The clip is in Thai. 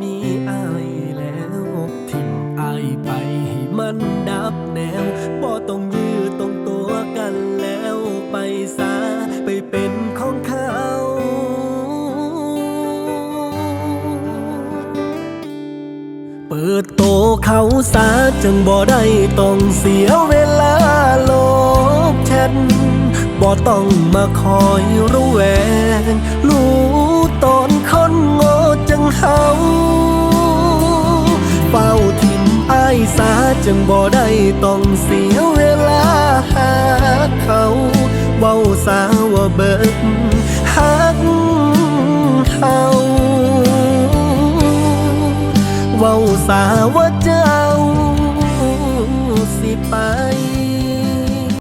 มีอายแล้วทิ่มอายไปให้มันดับแนวบ่ต้องยื้อต้องตัวกันแล้วไปซาไปเป็นของเขาเปิดโตเขาซาจึงบ่ได้ต้องเสียเวลาลบแชทบ่ต้องมาคอยรู้แวงลู จังบ่ได้ต้องเสียเวลาหาเขาเว้าสาว่าเบิดหักเขาเว้าสาว่า